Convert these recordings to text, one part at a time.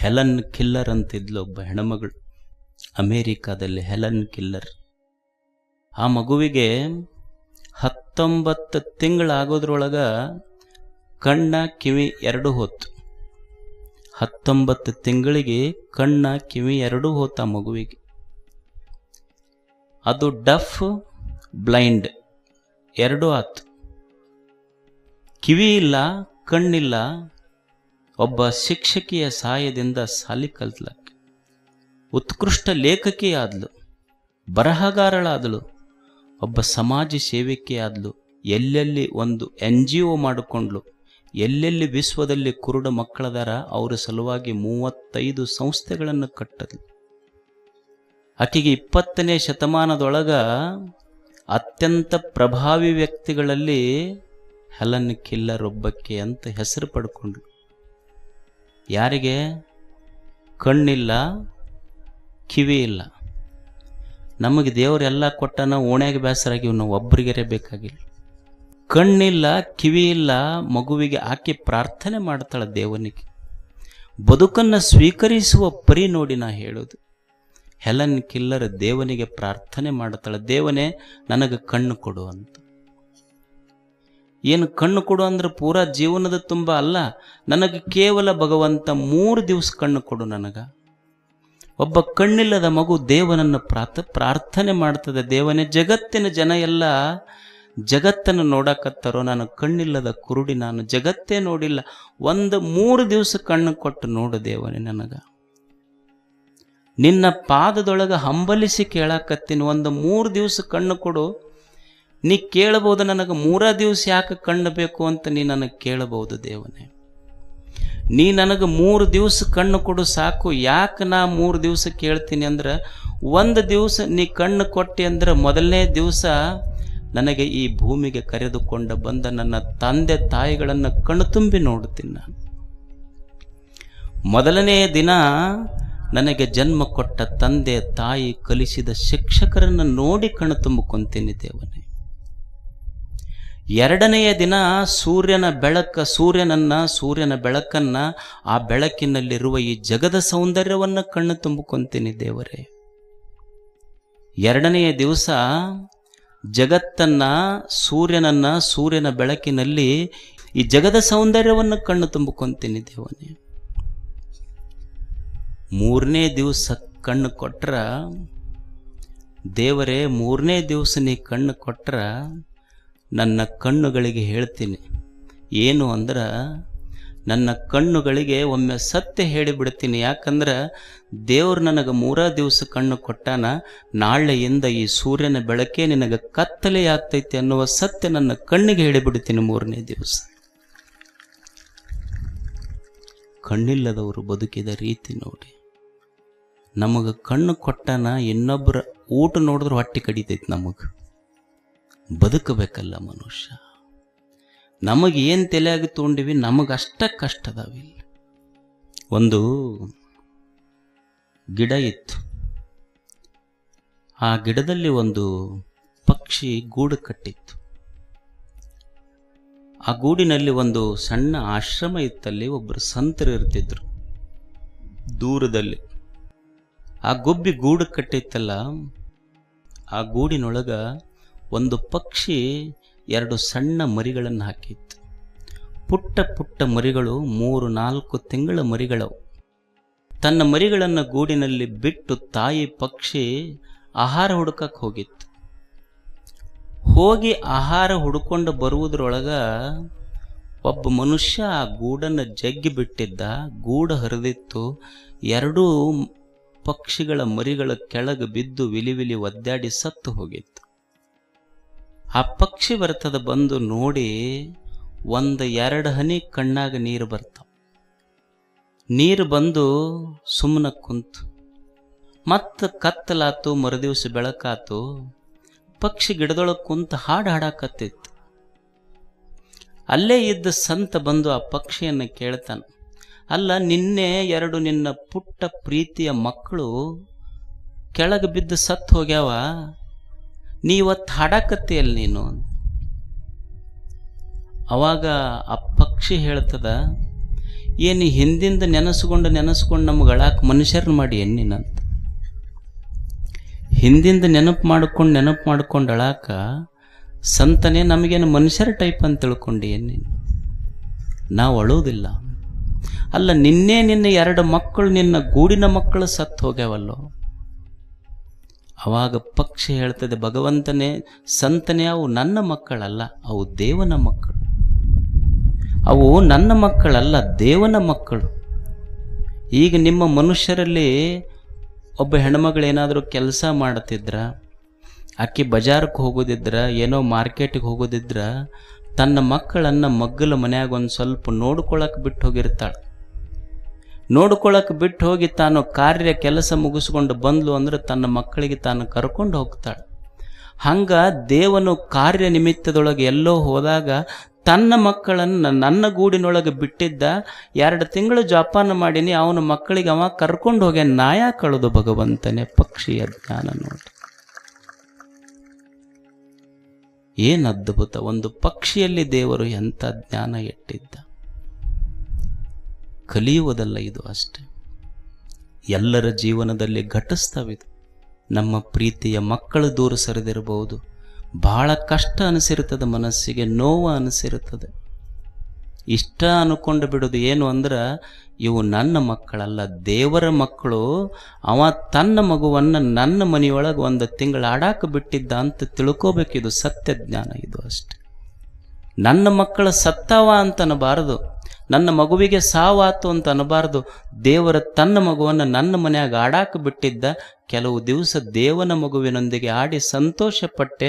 Helen killer ಅಂತಿದ್ಲು ಒಬ್ಬ ಹೆಣ್ಮಗಳು. ಅಮೇರಿಕಾದಲ್ಲಿ ಹೆಲನ್ ಕಿಲ್ಲರ್. ಆ ಮಗುವಿಗೆ ಹತ್ತೊಂಬತ್ತು ತಿಂಗಳಾಗೋದ್ರೊಳಗ ಕಣ್ಣ ಕಿವಿ ಎರಡು ಹೋತು ಹತ್ತೊಂಬತ್ತು ತಿಂಗಳಿಗೆ ಕಣ್ಣ ಕಿವಿ ಎರಡೂ ಹೋತ ಮಗುವಿಗೆ. ಅದು ಡಫ್, ಬ್ಲೈಂಡ್, ಎರಡೂ ಆತು. ಕಿವಿ ಇಲ್ಲ, ಕಣ್ಣಿಲ್ಲ ಒಬ್ಬ ಶಿಕ್ಷಕಿಯ ಸಹಾಯದಿಂದ ಸಾಲಿ ಕಲ್ತ್ಲಕ್ಕೆ ಉತ್ಕೃಷ್ಟ ಲೇಖಕಿ ಆದ್ಲು ಬರಹಗಾರಳಾದಳು ಒಬ್ಬ ಸಮಾಜ ಸೇವಿಕೆಯಾದ್ಲು, ಎಲ್ಲೆಲ್ಲಿ ಒಂದು ಎನ್ ಜಿ ಒ ಮಾಡಿಕೊಂಡ್ಲು, ಎಲ್ಲೆಲ್ಲಿ ವಿಶ್ವದಲ್ಲಿ ಕುರುಡ ಮಕ್ಕಳದಾರ ಅವರ ಸಲುವಾಗಿ ಮೂವತ್ತೈದು ಸಂಸ್ಥೆಗಳನ್ನು ಕಟ್ಟದ್ಲು. ಆಕೆಗೆ ಇಪ್ಪತ್ತನೇ ಶತಮಾನದೊಳಗ ಅತ್ಯಂತ ಪ್ರಭಾವಿ ವ್ಯಕ್ತಿಗಳಲ್ಲಿ ಹೆಲನ್ ಕಿಲ್ಲರ್ ಒಬ್ಬಕ್ಕೆ ಅಂತ ಹೆಸರು ಪಡ್ಕೊಂಡ್ಳು. ಯಾರಿಗೆ? ಕಣ್ಣಿಲ್ಲ ಕಿವಿ ಇಲ್ಲ ನಮಗೆ ದೇವರೆಲ್ಲ ಕೊಟ್ಟನ ಓಣ್ಯಾಗ ಬೇಸರಾಗಿ ನಾವು ಒಬ್ಬರಿಗೆರೆ ಬೇಕಾಗಿಲ್ಲ. ಕಣ್ಣಿಲ್ಲ ಕಿವಿ ಇಲ್ಲ ಮಗುವಿಗೆ ಆಕೆ ಪ್ರಾರ್ಥನೆ ಮಾಡ್ತಾಳೆ ದೇವನಿಗೆ. ಬದುಕನ್ನು ಸ್ವೀಕರಿಸುವ ಪರಿ ನೋಡಿ ನಾ ಹೇಳೋದು. ಹೆಲನ್ ಕಿಲ್ಲರ್ ದೇವನಿಗೆ ಪ್ರಾರ್ಥನೆ ಮಾಡ್ತಾಳೆ. ದೇವನೇ, ನನಗೆ ಕಣ್ಣು ಕೊಡು ಅಂತ. ಏನು ಕಣ್ಣು ಕೊಡು ಅಂದ್ರೆ ಪೂರಾ ಜೀವನದ ತುಂಬ ಅಲ್ಲ. ನನಗೆ ಕೇವಲ ಭಗವಂತ ಮೂರು ದಿವಸ ಕಣ್ಣು ಕೊಡು ನನಗೆ. ಒಬ್ಬ ಕಣ್ಣಿಲ್ಲದ ಮಗು ದೇವನನ್ನು ಪ್ರಾರ್ಥ, ಪ್ರಾರ್ಥನೆ ಮಾಡ್ತದೆ. ದೇವನೇ, ಜಗತ್ತಿನ ಜನ ಎಲ್ಲ ಜಗತ್ತನ್ನು ನೋಡಕತ್ತಾರೋ, ನಾನು ಕಣ್ಣಿಲ್ಲದ ಕುರುಡಿ, ನಾನು ಜಗತ್ತೇ ನೋಡಿಲ್ಲ. ಒಂದು ಮೂರು ದಿವಸ ಕಣ್ಣು ಕೊಟ್ಟು ನೋಡು ದೇವನೇ ನನಗೆ. ನಿನ್ನ ಪಾದದೊಳಗೆ ಹಂಬಲಿಸಿ ಕೇಳಾಕತ್ತೀನಿ. ಒಂದು ಮೂರು ದಿವಸ ಕಣ್ಣು ಕೊಡು. ನೀ ಕೇಳಬಹುದು ನನಗೆ ಮೂರ ದಿವಸ ಯಾಕೆ ಕಣ್ಣು ಬೇಕು ಅಂತ ನೀ ನನಗೆ ಕೇಳಬಹುದು ದೇವನೇ. ನೀ ನನಗೆ ಮೂರು ದಿವಸ ಕಣ್ಣು ಕೊಡು ಸಾಕು. ಯಾಕೆ ನಾ ಮೂರು ದಿವಸ ಕೇಳ್ತೀನಿ ಅಂದ್ರೆ ಒಂದು ದಿವಸ ನೀ ಕಣ್ಣು ಕೊಟ್ಟಿ ಅಂದ್ರೆ ಮೊದಲನೇ ದಿವಸ ನನಗೆ ಈ ಭೂಮಿಗೆ ಕರೆದುಕೊಂಡು ಬಂದ ನನ್ನ ತಂದೆ ತಾಯಿಗಳನ್ನು ಕಣ್ಣು ತುಂಬಿ ನೋಡುತ್ತೀನಿ ನಾನು. ಮೊದಲನೇ ದಿನ ನನಗೆ ಜನ್ಮ ಕೊಟ್ಟ ತಂದೆ ತಾಯಿ ಕಲಿಸಿದ ಶಿಕ್ಷಕರನ್ನು ನೋಡಿ ಕಣ್ಣು ತುಂಬಿಕೊಂತೀನಿ ದೇವನೇ. ಎರಡನೆಯ ದಿನ ಸೂರ್ಯನ ಬೆಳಕ, ಸೂರ್ಯನನ್ನ, ಸೂರ್ಯನ ಬೆಳಕನ್ನ ಆ ಬೆಳಕಿನಲ್ಲಿರುವ ಈ ಜಗದ ಸೌಂದರ್ಯವನ್ನು ಕಣ್ಣು ತುಂಬಿಕೊಂತೀನಿ ದೇವರೇ. ಎರಡನೆಯ ದಿವಸ ಜಗತ್ತನ್ನ, ಸೂರ್ಯನನ್ನ, ಸೂರ್ಯನ ಬೆಳಕಿನಲ್ಲಿ ಈ ಜಗದ ಸೌಂದರ್ಯವನ್ನು ಕಣ್ಣು ತುಂಬಿಕೊಂತೀನಿ ದೇವನೇ. ಮೂರನೇ ದಿವಸ ಕಣ್ಣು ಕೊಟ್ರ, ದೇವರೇ ಮೂರನೇ ದಿವಸ ನೀ ಕಣ್ಣು ಕೊಟ್ರ ನನ್ನ ಕಣ್ಣುಗಳಿಗೆ ಹೇಳ್ತೀನಿ. ಏನು ಅಂದ್ರೆ, ನನ್ನ ಕಣ್ಣುಗಳಿಗೆ ಒಮ್ಮೆ ಸತ್ಯ ಹೇಳಿಬಿಡ್ತೀನಿ. ಯಾಕಂದ್ರೆ, ದೇವ್ರು ನನಗೆ ಮೂರ ದಿವಸ ಕಣ್ಣು ಕೊಟ್ಟಾನ, ನಾಳೆಯಿಂದ ಈ ಸೂರ್ಯನ ಬೆಳಕೆ ನಿನಗೆ ಕತ್ತಲೆ ಆಗ್ತೈತಿ ಅನ್ನುವ ಸತ್ಯ ನನ್ನ ಕಣ್ಣಿಗೆ ಹೇಳಿಬಿಡ್ತೀನಿ ಮೂರನೇ ದಿವಸ. ಕಣ್ಣಿಲ್ಲದವರು ಬದುಕಿದ ರೀತಿ ನೋಡಿ. ನಮಗೆ ಕಣ್ಣು ಕೊಟ್ಟಾನ, ಇನ್ನೊಬ್ಬರ ಊಟ ನೋಡಿದ್ರೆ ಹೊಟ್ಟೆ ಕಡಿತೈತಿ ನಮಗೆ. ಬದುಕಬೇಕಲ್ಲ ಮನುಷ್ಯ. ನಮಗೆ ಏನು ತಲೆಯಾಗಿ ತೊಗೊಂಡಿವಿ ನಮಗಷ್ಟ ಕಷ್ಟ ಒಂದು ಗಿಡ ಇತ್ತು. ಆ ಗಿಡದಲ್ಲಿ ಒಂದು ಪಕ್ಷಿ ಗೂಡು ಕಟ್ಟಿತ್ತು. ಆ ಗೂಡಿನಲ್ಲಿ ಒಂದು ಸಣ್ಣ ಆಶ್ರಮ ಇತ್ತಲ್ಲಿ ಒಬ್ಬರು ಸಂತರು ಇರ್ತಿದ್ರು. ದೂರದಲ್ಲಿ. ಆ ಗುಬ್ಬಿ ಗೂಡು ಕಟ್ಟಿತ್ತಲ್ಲ, ಆ ಗೂಡಿನೊಳಗ ಒಂದು ಪಕ್ಷಿ ಎರಡು ಸಣ್ಣ ಮರಿಗಳನ್ನು ಹಾಕಿತ್ತು. ಪುಟ್ಟ ಪುಟ್ಟ ಮರಿಗಳು ಮೂರು ನಾಲ್ಕು ತಿಂಗಳ ಮರಿಗಳವು. ತನ್ನ ಮರಿಗಳನ್ನು ಗೂಡಿನಲ್ಲಿ ಬಿಟ್ಟು ತಾಯಿ ಪಕ್ಷಿ ಆಹಾರ ಹುಡುಕಕ್ಕೆ ಹೋಗಿತ್ತು. ಹೋಗಿ ಆಹಾರ ಹುಡುಕೊಂಡು ಬರುವುದರೊಳಗ ಒಬ್ಬ ಮನುಷ್ಯ ಆ ಗೂಡನ್ನು ಜಗ್ಗಿ ಬಿಟ್ಟಿದ್ದ. ಗೂಡು ಹರಿದಿತ್ತು. ಎರಡೂ ಪಕ್ಷಿಗಳ ಮರಿಗಳ ಕೆಳಗೆ ಬಿದ್ದು ವಿಲಿ ವಿಲಿ ಒದ್ದಾಡಿ ಸತ್ತು ಹೋಗಿತ್ತು. ಆ ಪಕ್ಷಿ ಬರ್ತದ ಬಂದು ನೋಡಿ ಒಂದು ಎರಡು ಹನಿ ಕಣ್ಣಾಗ ನೀರು ಬರ್ತಾವ. ನೀರು ಬಂದು ಸುಮ್ಮನೆ ಕುಂತು ಮತ್ತು ಕತ್ತಲಾತು, ಮರುದಿವ್ಸ ಬೆಳಕಾತು, ಪಕ್ಷಿ ಗಿಡದೊಳಗೆ ಕುಂತು ಹಾಡು ಹಾಡಾಕತ್ತಿತ್ತು. ಅಲ್ಲೇ ಇದ್ದ ಸಂತ ಬಂದು ಆ ಪಕ್ಷಿಯನ್ನು ಕೇಳ್ತಾನೆ, ಅಲ್ಲ, ನಿನ್ನೆ ಎರಡು ನಿನ್ನ ಪುಟ್ಟ ಪ್ರೀತಿಯ ಮಕ್ಕಳು ಕೆಳಗೆ ಬಿದ್ದು ಸತ್ತು ಹೋಗ್ಯಾವ ನೀವತ್ತು ಹಾಡಾಕತ್ತೆಯಲ್ಲಿ ನೀನು ಅವಾಗ ಆ ಪಕ್ಷಿ ಹೇಳ್ತದ ಏನು ಹಿಂದಿಂದ ನೆನೆಸ್ಕೊಂಡು ನೆನೆಸ್ಕೊಂಡು ನಮ್ಗೆ ಅಳಾಕ ಮನುಷ್ಯರನ್ನ ಮಾಡಿ ಎನ್ನಿನಂತ ಹಿಂದಿಂದ ನೆನಪು ಮಾಡ್ಕೊಂಡು ನೆನಪು ಮಾಡ್ಕೊಂಡು ಅಳಾಕ ಸಂತನೇ ನಮಗೇನು ಮನುಷ್ಯರ ಟೈಪ್ ಅಂತ ತಿಳ್ಕೊಂಡು ಎನ್ನಿನ ನಾವು ಅಳೋದಿಲ್ಲ. ಅಲ್ಲ, ನಿನ್ನೆ ನಿನ್ನ ಎರಡು ಮಕ್ಕಳು ನಿನ್ನ ಗೂಡಿನ ಮಕ್ಕಳು ಸತ್ತು ಹೋಗ್ಯಾವಲ್ಲೋ? ಅವಾಗ ಪಕ್ಷ ಹೇಳ್ತದೆ, ಭಗವಂತನೇ, ಸಂತನೇ, ಅವು ನನ್ನ ಮಕ್ಕಳಲ್ಲ, ಅವು ದೇವನ ಮಕ್ಕಳು. ಅವು ನನ್ನ ಮಕ್ಕಳಲ್ಲ, ದೇವನ ಮಕ್ಕಳು. ಈಗ ನಿಮ್ಮ ಮನುಷ್ಯರಲ್ಲಿ ಒಬ್ಬ ಹೆಣ್ಮಗಳೇನಾದರೂ ಕೆಲಸ ಮಾಡ್ತಿದ್ರ ಆಕೆ ಬಜಾರಕ್ಕೆ ಹೋಗೋದಿದ್ರ, ಏನೋ ಮಾರ್ಕೆಟಿಗೆ ಹೋಗೋದಿದ್ರ, ತನ್ನ ಮಕ್ಕಳನ್ನು ಮಗ್ಗಲ ಮನೆಯಾಗ ಒಂದು ಸ್ವಲ್ಪ ನೋಡ್ಕೊಳಕ್ಕೆ ಬಿಟ್ಟು ಹೋಗಿರ್ತಾಳೆ. ನೋಡ್ಕೊಳಕ್ಕೆ ಬಿಟ್ಟು ಹೋಗಿ ತಾನು ಕಾರ್ಯ ಕೆಲಸ ಮುಗಿಸ್ಕೊಂಡು ಬಂದ್ಲು ಅಂದ್ರೆ ತನ್ನ ಮಕ್ಕಳಿಗೆ ತಾನು ಕರ್ಕೊಂಡು ಹೋಗ್ತಾಳೆ. ಹಂಗ ದೇವನು ಕಾರ್ಯ ನಿಮಿತ್ತದೊಳಗೆ ಎಲ್ಲೋ ಹೋದಾಗ ತನ್ನ ಮಕ್ಕಳನ್ನು ನನ್ನ ಗೂಡಿನೊಳಗೆ ಬಿಟ್ಟಿದ್ದ, ಎರಡು ತಿಂಗಳು ಜೋಪಾನ ಮಾಡೀನಿ, ಅವನ ಮಕ್ಕಳಿಗೆ ಅವ ಕರ್ಕೊಂಡು ಹೋಗ್ಯ ನಾಯ ಕಳೆದು ಭಗವಂತನೇ ಪಕ್ಷಿಯ ಜ್ಞಾನ ನೋಡಿ. ಏನು ಅದ್ಭುತ, ಒಂದು ಪಕ್ಷಿಯಲ್ಲಿ ದೇವರು ಎಂಥ ಜ್ಞಾನ ಇಟ್ಟಿದ್ದ ಕಲಿಯುವುದಲ್ಲ ಇದು ಅಷ್ಟೆ. ಎಲ್ಲರ ಜೀವನದಲ್ಲಿ ಘಟಿಸ್ತವಿದು ನಮ್ಮ ಪ್ರೀತಿಯ ಮಕ್ಕಳು ದೂರ ಸರಿದಿರಬಹುದು. ಬಹಳ ಕಷ್ಟ ಅನಿಸಿರುತ್ತದೆ, ಮನಸ್ಸಿಗೆ ನೋವು ಅನಿಸಿರುತ್ತದೆ. ಇಷ್ಟ ಅನ್ಕೊಂಡು ಬಿಡೋದು ಏನು ಅಂದ್ರೆ, ಇವು ನನ್ನ ಮಕ್ಕಳಲ್ಲ, ದೇವರ ಮಕ್ಕಳು, ಅವ ತನ್ನ ಮಗುವನ್ನು ನನ್ನ ಮನೆಯೊಳಗೆ ಒಂದು ತಿಂಗಳು ಆಡಾಕ ಬಿಟ್ಟಿದ್ದ ಅಂತ ತಿಳ್ಕೋಬೇಕಿದು ಸತ್ಯ ಜ್ಞಾನ ಇದು ಅಷ್ಟೆ. ನನ್ನ ಮಕ್ಕಳ ಸತ್ತವ ಅಂತನಬಾರದು ನನ್ನ ಮಗುವಿಗೆ ಸಾವಾತು ಅಂತ ಅನ್ನಬಾರ್ದು. ದೇವರ ತನ್ನ ಮಗುವನ್ನು ನನ್ನ ಮನೆಯಾಗ ಆಡಾಕ ಬಿಟ್ಟಿದ್ದ ಕೆಲವು ದಿವಸ ದೇವನ ಮಗುವಿನೊಂದಿಗೆ ಆಡಿ ಸಂತೋಷಪಟ್ಟೆ.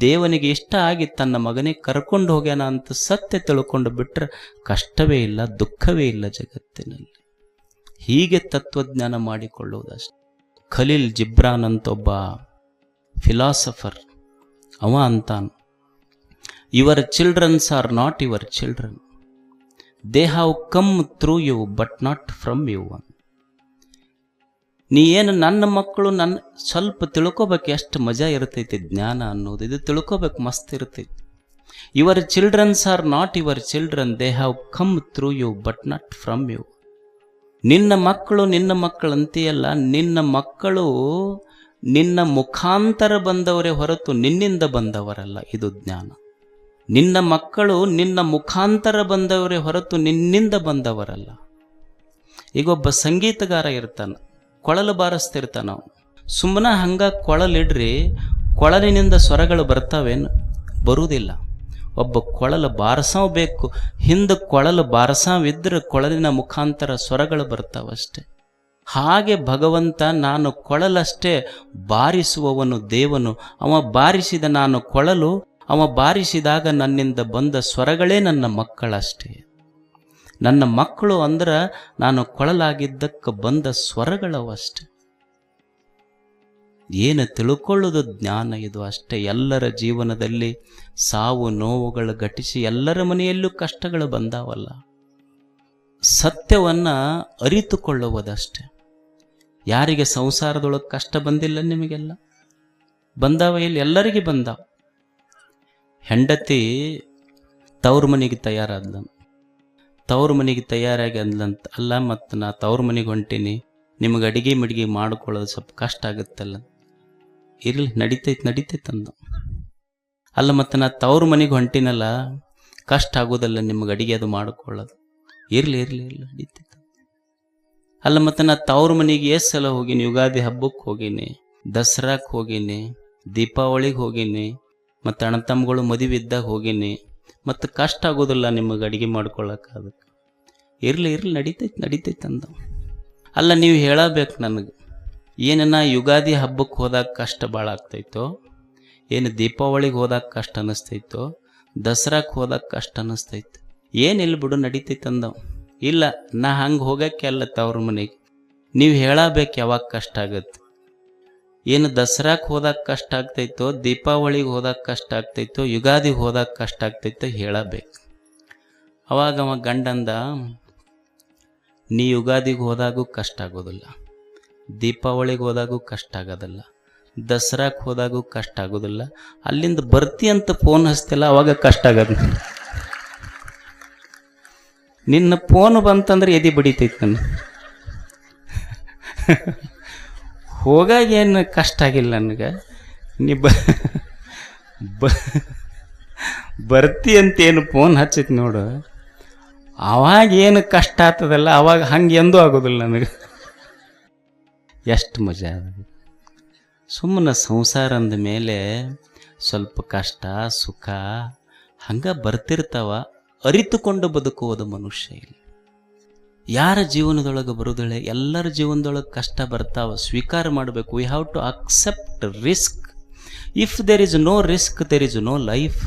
ದೇವನಿಗೆ ಇಷ್ಟ ಆಗಿ ತನ್ನ ಮಗನಿಗೆ ಕರ್ಕೊಂಡು ಹೋಗ್ಯಾನ ಅಂತ ಸತ್ಯ ತಿಳ್ಕೊಂಡು ಬಿಟ್ರೆ ಕಷ್ಟವೇ ಇಲ್ಲ, ದುಃಖವೇ ಇಲ್ಲ ಜಗತ್ತಿನಲ್ಲಿ. ಹೀಗೆ ತತ್ವಜ್ಞಾನ ಮಾಡಿಕೊಳ್ಳುವುದಷ್ಟೆ. ಖಲೀಲ್ ಜಿಬ್ರಾನ್ ಅಂತ ಒಬ್ಬ ಫಿಲಾಸಫರ್ ಅವ ಅಂತಾನು your childrens are not your children they have come through you but not from you ಅನ್ ನೀ ಏನು ನನ್ನ ಮಕ್ಕಳು ನನ್ನ ಸ್ವಲ್ಪ ತಿಳ್ಕೊಬೇಕು ಎಷ್ಟು ಮಜಾ ಇರ್ತೈತಿ ಜ್ಞಾನ ಅನ್ನೋದು. ಇದು ತಿಳ್ಕೊಬೇಕು, ಮಸ್ತ್ ಇರ್ತೈತಿ. Your childrens are not your children they have come through you but not from you ನಿನ್ನ ಮಕ್ಕಳು ನಿನ್ನ ಮಕ್ಕಳು ಅಂತೀಯಲ್ಲ ನಿನ್ನ ಮಕ್ಕಳು ನಿನ್ನ ಮುಖಾಂತರ ಬಂದವರೇ ಹೊರತು ನಿನ್ನಿಂದ ಬಂದವರಲ್ಲ, ಇದು ಜ್ಞಾನ. ನಿನ್ನ ಮಕ್ಕಳು ನಿನ್ನ ಮುಖಾಂತರ ಬಂದವರೇ ಹೊರತು ನಿನ್ನಿಂದ ಬಂದವರಲ್ಲ. ಈಗ ಒಬ್ಬ ಸಂಗೀತಗಾರ ಇರ್ತಾನೆ, ಕೊಳಲು ಬಾರಿಸ್ತಿರ್ತಾನ ಸುಮ್ಮನೆ ಹಂಗ ಕೊಳಲಿಡ್ರಿ, ಕೊಳಲಿನಿಂದ ಸ್ವರಗಳು ಬರ್ತಾವೇನು? ಬರುವುದಿಲ್ಲ ಒಬ್ಬ ಕೊಳಲು ಬಾರಸಾವ್ ಬೇಕು, ಹಿಂದೆ ಕೊಳಲು ಬಾರಸಾವಿದ್ರೆ ಕೊಳಲಿನ ಮುಖಾಂತರ ಸ್ವರಗಳು ಬರ್ತಾವಷ್ಟೆ ಹಾಗೆ ಭಗವಂತ ನಾನು ಕೊಳಲಷ್ಟೇ ಬಾರಿಸುವವನು ದೇವನು, ಅವ ಬಾರಿಸಿದ ನಾನು ಕೊಳಲು ಅವ ಬಾರಿಸಿದಾಗ ನನ್ನಿಂದ ಬಂದ ಸ್ವರಗಳೇ ನನ್ನ ಮಕ್ಕಳಷ್ಟೇ. ನನ್ನ ಮಕ್ಕಳು ಅಂದ್ರೆ ನಾನು ಕೊಳಲಾಗಿದ್ದಕ್ಕೆ ಬಂದ ಸ್ವರಗಳವಷ್ಟೆ. ಏನು ತಿಳ್ಕೊಳ್ಳೋದು ಜ್ಞಾನ ಇದು ಅಷ್ಟೇ. ಎಲ್ಲರ ಜೀವನದಲ್ಲಿ ಸಾವು ನೋವುಗಳು ಘಟಿಸಿ ಎಲ್ಲರ ಮನೆಯಲ್ಲೂ ಕಷ್ಟಗಳು ಬಂದಾವಲ್ಲ. ಸತ್ಯವನ್ನು ಅರಿತುಕೊಳ್ಳುವುದಷ್ಟೆ. ಯಾರಿಗೆ ಸಂಸಾರದೊಳಗೆ ಕಷ್ಟ ಬಂದಿಲ್ಲ ನಿಮಗೆಲ್ಲ? ಬಂದಾವ ಇಲ್ಲಿ ಎಲ್ಲರಿಗೆ ಬಂದಾವ. ಹೆಂಡತಿ ತವ್ರ ಮನೆಗೆ ತಯಾರಾದ್ಲ. ತವ್ರ ಮನೆಗೆ ತಯಾರಾಗಿ ಅಂದ್ಲಂತ ಅಲ್ಲ, ಮತ್ತು ನಾ ತವ್ರ ಮನೆಗೆ ಹೊಂಟೀನಿ. ನಿಮಗೆ ಅಡಿಗೆ ಮಡಿಗೆ ಮಾಡ್ಕೊಳ್ಳೋದು ಸ್ವಲ್ಪ ಕಷ್ಟ ಆಗುತ್ತಲ್ಲ. ಇರಲಿ, ನಡಿತೈತೆ ನಡಿತೈತೆ ಅಂದ ಅಲ್ಲ, ಮತ್ತು ನಾ ತವ್ರ ಮನೆಗೆ ಹೊಂಟಿನಲ್ಲ, ಕಷ್ಟ ಆಗೋದಲ್ಲ ನಿಮಗೆ ಅಡಿಗೆ ಅದು ಮಾಡ್ಕೊಳ್ಳೋದು. ಇರಲಿ ಇರಲಿ ಇರಲಿ, ನಡೀತೈತೆ. ಅಲ್ಲ, ಮತ್ತು ನಾ ತವ್ರ ಮನೆಗೆ ಎಷ್ಟು ಸಲ ಹೋಗೀನಿ, ಯುಗಾದಿ ಹಬ್ಬಕ್ಕೆ ಹೋಗೀನಿ ದಸರಾಕ್ಕೆ ಹೋಗೀನಿ, ದೀಪಾವಳಿಗೆ ಹೋಗೀನಿ ಮತ್ತು ಅಣ್ಣ ತಮ್ಮಗಳು ಮದುವೆ ಇದ್ದಾಗ ಹೋಗೀನಿ, ಮತ್ತು ಕಷ್ಟ ಆಗೋದಿಲ್ಲ ನಿಮಗೆ ಅಡುಗೆ ಮಾಡ್ಕೊಳ್ಳೋಕೆ ಅದಕ್ಕೆ. ಇರಲಿ ಇರಲಿ, ನಡೀತೈತೆ ನಡೀತೈತೆ ಅಂದ ಅಲ್ಲ, ನೀವು ಹೇಳಬೇಕು ನನಗೆ ಏನನ್ನ ಯುಗಾದಿ ಹಬ್ಬಕ್ಕೆ ಹೋದಾಗ ಕಷ್ಟ ಭಾಳ ಆಗ್ತೈತೋ, ಏನು ದೀಪಾವಳಿಗೆ ಹೋದಾಗ ಕಷ್ಟ ಅನ್ನಿಸ್ತೈತೋ ದಸರಾಕ್ಕೆ ಹೋದಾಗ ಕಷ್ಟ ಅನ್ನಿಸ್ತೈತೆ ಏನಿಲ್ಲ ಬಿಡು, ನಡೀತೈತೆ ಅಂದವು. ಇಲ್ಲ, ನಾ ಹಂಗೆ ಹೋಗಕ್ಕೆ ಅಲ್ಲ ತವ್ರ ಮನೆಗೆ. ನೀವು ಹೇಳಬೇಕು ಯಾವಾಗ ಕಷ್ಟ ಆಗತ್ತೆ. ಏನು ದಸರಾಕ್ಕೆ ಹೋದಾಗ ಕಷ್ಟ ಆಗ್ತೈತೋ, ದೀಪಾವಳಿಗೆ ಹೋದಾಗ ಕಷ್ಟ ಆಗ್ತೈತೋ, ಯುಗಾದಿಗೆ ಹೋದಾಗ ಕಷ್ಟ ಆಗ್ತೈತೋ ಹೇಳಬೇಕು. ಅವಾಗ ಅವ ಗಂಡಂದ, ನೀ ಯುಗಾದಿಗೆ ಹೋದಾಗೂ ಕಷ್ಟ ಆಗೋದಿಲ್ಲ. ದೀಪಾವಳಿಗೆ ಹೋದಾಗೂ ಕಷ್ಟ ಆಗೋದಿಲ್ಲ. ದಸರಾಕ್ಕೆ ಹೋದಾಗೂ ಕಷ್ಟ ಆಗೋದಿಲ್ಲ. ಅಲ್ಲಿಂದ ಬರ್ತಿ ಅಂತ ಫೋನ್ ಹಚ್ತಿಲ್ಲ, ಅವಾಗ ಕಷ್ಟ ಆಗೋದು. ನಿನ್ನ ಫೋನ್ ಬಂತಂದ್ರೆ ಎದಿ ಬಡಿತೈತೆ ನನ್ನ ಹೋಗಾಗ ಏನು ಕಷ್ಟ ಆಗಿಲ್ಲ ನನಗೆ? ನೀ ಬ ಬರ್ತಿ ಅಂತೇನು ಫೋನ್ ಹಚ್ಚಿತ್ತು ನೋಡು. ಅವಾಗ ಏನು ಕಷ್ಟ ಆಗ್ತದಲ್ಲ, ಅವಾಗ ಹಂಗೆ ಎಂದೂ ಆಗೋದಿಲ್ಲ ನನಗೆ. ಎಷ್ಟು ಮಜಾ ಅದು. ಸುಮ್ಮನೆ ಸಂಸಾರ ಅಂದ ಮೇಲೆ ಸ್ವಲ್ಪ ಕಷ್ಟ, ಸುಖ ಹಂಗೆ ಬರ್ತಿರ್ತಾವ, ಅರಿತುಕೊಂಡು ಬದುಕುವುದು ಮನುಷ್ಯ ಇಲ್ಲಿ. ಯಾರ ಜೀವನದೊಳಗೆ ಬರೋದಿಲ್ಲ ಎಲ್ಲರ ಜೀವನದೊಳಗೆ ಕಷ್ಟ ಬರ್ತಾವ, ಸ್ವೀಕಾರ ಮಾಡಬೇಕು. We have to accept risk if there is no risk there is no life